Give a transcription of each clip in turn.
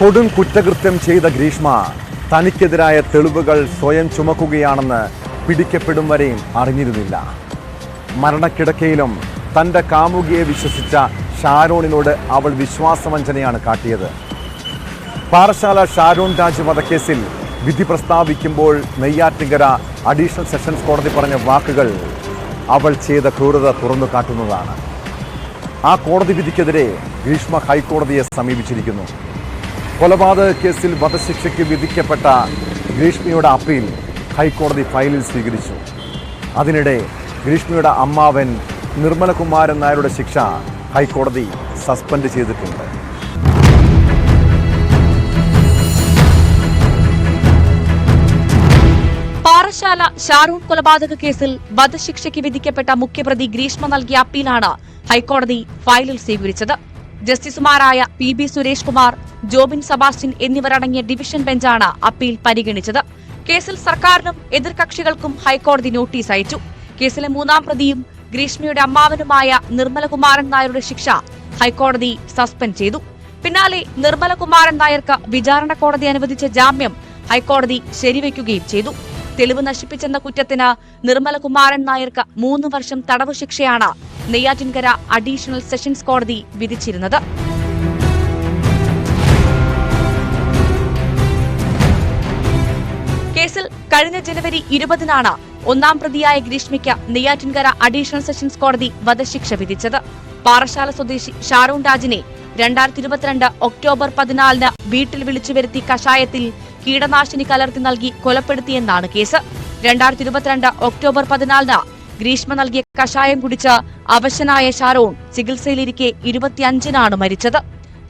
കൊടും കുറ്റകൃത്യം ചെയ്ത ഗ്രീഷ്മ തനിക്കെതിരായ തെളിവുകൾ സ്വയം ചുമക്കുകയാണെന്ന് പിടിക്കപ്പെടും വരെയും അറിഞ്ഞിരുന്നില്ല. മരണക്കിടക്കയിലും തന്റെ കാമുകിയെ വിശ്വസിച്ച ഷാരോണിനോട് അവൾ വിശ്വാസവഞ്ചനയാണ് കാട്ടിയത്. പാറശാല ഷാരോൺ രാജ് വധക്കേസിൽ വിധി പ്രസ്താവിക്കുമ്പോൾ നെയ്യാറ്റിങ്കര അഡീഷണൽ സെഷൻസ് കോടതി പറഞ്ഞ വാക്കുകൾ അവൾ ചെയ്ത ക്രൂരത തുറന്നു കാട്ടുന്നതാണ്. ആ കോടതി വിധിക്കെതിരെ ഗ്രീഷ്മ ഹൈക്കോടതിയെ സമീപിച്ചിരിക്കുന്നു. കൊലപാതക കേസിൽ വധശിക്ഷയ്ക്ക് വിധിക്കപ്പെട്ട ഗ്രീഷ്മയുടെ അപ്പീൽ ഹൈക്കോടതി ഫയലിൽ സ്വീകരിച്ചു. അതിനിടെ ഗ്രീഷ്മയുടെ അമ്മാവൻ നിർമ്മലകുമാരൻ നായരുടെ ശിക്ഷ ഹൈക്കോടതി സസ്പെൻഡ് ചെയ്തിട്ടുണ്ട്. പാറശാല ഷാറൂഖ് കൊലപാതക കേസിൽ വധശിക്ഷയ്ക്ക് വിധിക്കപ്പെട്ട മുഖ്യപ്രതി ഗ്രീഷ്മ നൽകിയ അപ്പീലാണ് ഹൈക്കോടതി ഫയലിൽ സ്വീകരിച്ചത്. ജസ്റ്റിസുമാരായ P B Suresh Kumar Jobin Sebastian എന്നിവരടങ്ങിയ ഡിവിഷൻ ബെഞ്ചാണ് അപ്പീൽ പരിഗണിച്ചത്. കേസിൽ സർക്കാരിനും എതിർകക്ഷികൾക്കും ഹൈക്കോടതി നോട്ടീസ് അയച്ചു. കേസിലെ മൂന്നാം പ്രതിയും ഗ്രീഷ്മയുടെ അമ്മാവനുമായ നിർമ്മലകുമാരൻ നായരുടെ ശിക്ഷ ഹൈക്കോടതി സസ്പെൻഡ് ചെയ്തു. പിന്നാലെ നിർമ്മലകുമാരൻ നായർക്ക് വിചാരണ കോടതി അനുവദിച്ച ജാമ്യം ഹൈക്കോടതി ശരിവയ്ക്കുകയും ചെയ്തു. തെളിവ് നശിപ്പിച്ചെന്ന കുറ്റത്തിന് നിർമ്മലകുമാരൻ നായർക്ക് മൂന്ന് വർഷം തടവ് ശിക്ഷയാണ് നെയ്യാറ്റിൻകര അഡീഷണൽ സെഷൻസ് കോടതി വിധിച്ചിരുന്നത്. കേസിൽ കഴിഞ്ഞ ജനുവരി ഇരുപതിനാണ് ഒന്നാം പ്രതിയായ ഗ്രീഷ്മയ്ക്ക് നെയ്യാറ്റിൻകര അഡീഷണൽ സെഷൻസ് കോടതി വധശിക്ഷ വിധിച്ചത്. പാറശാല സ്വദേശി ഷാരൂൺ രാജിനെ രണ്ടായിരത്തി ഇരുപത്തിരണ്ട് ഒക്ടോബർ പതിനാലിന് വീട്ടിൽ വിളിച്ചു വരുത്തി കഷായത്തിൽ കീടനാശിനി കലർത്തി നൽകി കൊലപ്പെടുത്തിയെന്നാണ് കേസ്. രണ്ടായിരത്തി ഇരുപത്തിരണ്ട് ഒക്ടോബർ പതിനാലിന് ഗ്രീഷ്മ നൽകിയ കഷായം കുടിച്ച അവശനായ ഷാരോൺ ചികിത്സയിലിരിക്കെ ഇരുപത്തിയഞ്ചിനാണ് മരിച്ചത്.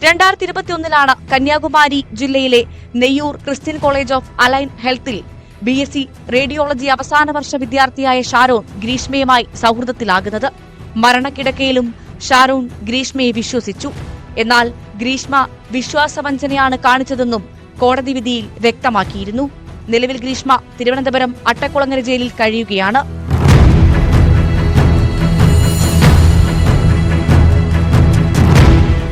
രണ്ടായിരത്തി ഇരുപത്തിയൊന്നിലാണ് കന്യാകുമാരി ജില്ലയിലെ Neyyoor Christian college of allied ഹെൽത്തിൽ B S C radiology അവസാന വർഷ വിദ്യാർത്ഥിയായ ഷാരോൺ ഗ്രീഷ്മയുമായി സൗഹൃദത്തിലാകുന്നത്. മരണക്കിടക്കയിലും ഷാരോൺ ഗ്രീഷ്മയെ വിശ്വസിച്ചു. എന്നാൽ ഗ്രീഷ്മ വിശ്വാസവഞ്ചനയാണ് കാണിച്ചതെന്നും കോടതി വിധിയിൽ വ്യക്തമാക്കിയിരുന്നു. നിലവിൽ ഗ്രീഷ്മ തിരുവനന്തപുരം അട്ടക്കുളങ്ങര ജയിലിൽ കഴിയുകയാണ്.